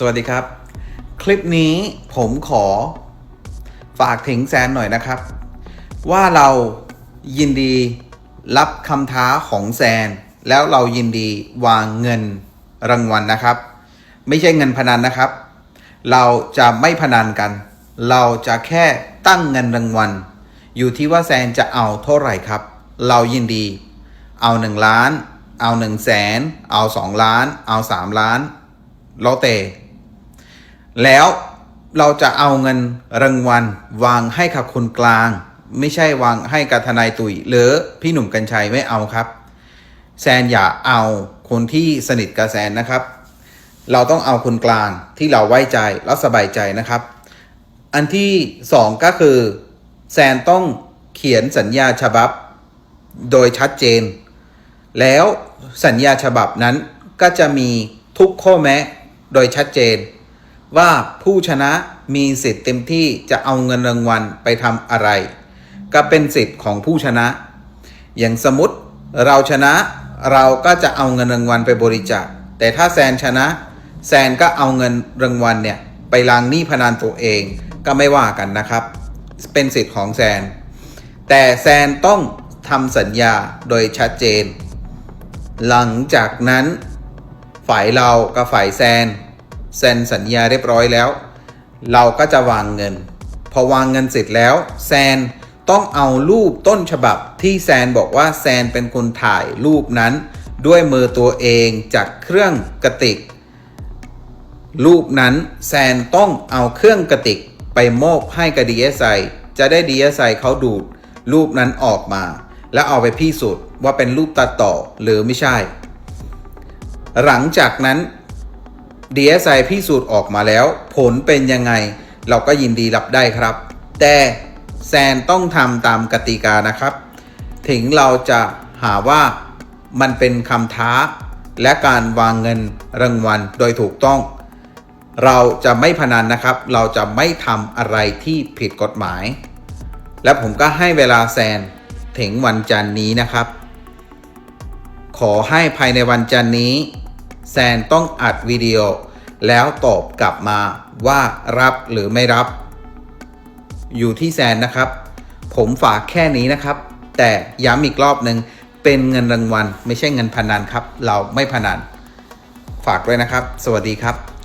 สวัสดีครับ คลิปนี้ผมขอฝากถึงแซนหน่อยนะครับ ว่าเรายินดีรับคำท้าของแซน แล้วเรายินดีวางเงินรางวัลนะครับ ไม่ใช่เงินพนันนะครับ เราจะไม่พนันกัน เราจะแค่ตั้งเงินรางวัล อยู่ที่ว่าแซนจะเอาเท่าไหร่ครับ เรายินดีเอา 1 ล้าน เอา1 0 0 0 0แสนเอา 2 ล้าน เอา 3 ล้านแล้วแต่ แล้วเราจะเอาเงินรางวัลวางให้กับคนกลาง ไม่ใช่วางให้กับทนายตุยหรือพี่หนุ่มกัญชัยไม่เอาครับ แซนอย่าเอาคนที่สนิทกับแซนนะครับ เราต้องเอาคนกลางที่เราไว้ใจแล้วสบายใจนะครับ อันที่สองก็คือแซนต้องเขียนสัญญาฉบับ โดยชัดเจน แล้วสัญญาฉบับนั้นก็จะมีทุกข้อแม้โดยชัดเจน ว่าผู้ชนะมีสิทธิ์เต็มที่จะเอาเงินรางวัลไปทำอะไร ก็เป็นสิทธิ์ของผู้ชนะ อย่างสมมติเราชนะเราก็จะเอาเงินรางวัลไปบริจาคแต่ถ้าแซนชนะ แซนก็เอาเงินรางวัลเนี่ยไปล้างหนี้พนันตัวเองก็ไม่ว่ากันนะครับ เป็นสิทธิ์ของแซน แต่แซนต้องทำสัญญาโดยชัดเจน หลังจากนั้นฝ่ายเรากับฝ่ายแซน เซ็นสัญญาเรียบร้อยแล้ว เราก็จะวางเงิน พอวางเงินเสร็จแล้วแซนต้องเอารูปต้นฉบับที่แซนบอกว่าแซนเป็นคนถ่ายรูปนั้น ด้วยมือตัวเองจากเครื่องกระติก รูปนั้นแซนต้องเอาเครื่องกระติกไปมอบให้กับ DSI จะได้ DSI เขาดูด รูปนั้นออกมา แล้วเอาไปพิสูจน์ว่าเป็นรูปตัดต่อหรือไม่ใช่ หลังจากนั้น DSI พิสูจน์ออกมาแล้ว ผลเป็นยังไง เราก็ยินดีรับได้ครับ แต่แซนต้องทำตามกติกานะครับ ถึงเราจะหาว่ามันเป็นคำท้า และการวางเงินรางวัลโดยถูกต้อง เราจะไม่พนันนะครับ เราจะไม่ทำอะไรที่ผิดกฎหมาย และผมก็ให้เวลาแซนถึงวันจันนี้นะครับ ขอให้ภายในวันจันนี้ แซนต้องอัดวิดีโอ แล้วตอบกลับมาว่ารับหรือไม่รับ อยู่ที่แซนนะครับ ผมฝากแค่นี้นะครับ แต่ย้ำอีกรอบหนึ่งเป็นเงินรางวัล ไม่ใช่เงินพนันครับ เราไม่พนัน ฝากด้วยนะครับ สวัสดีครับ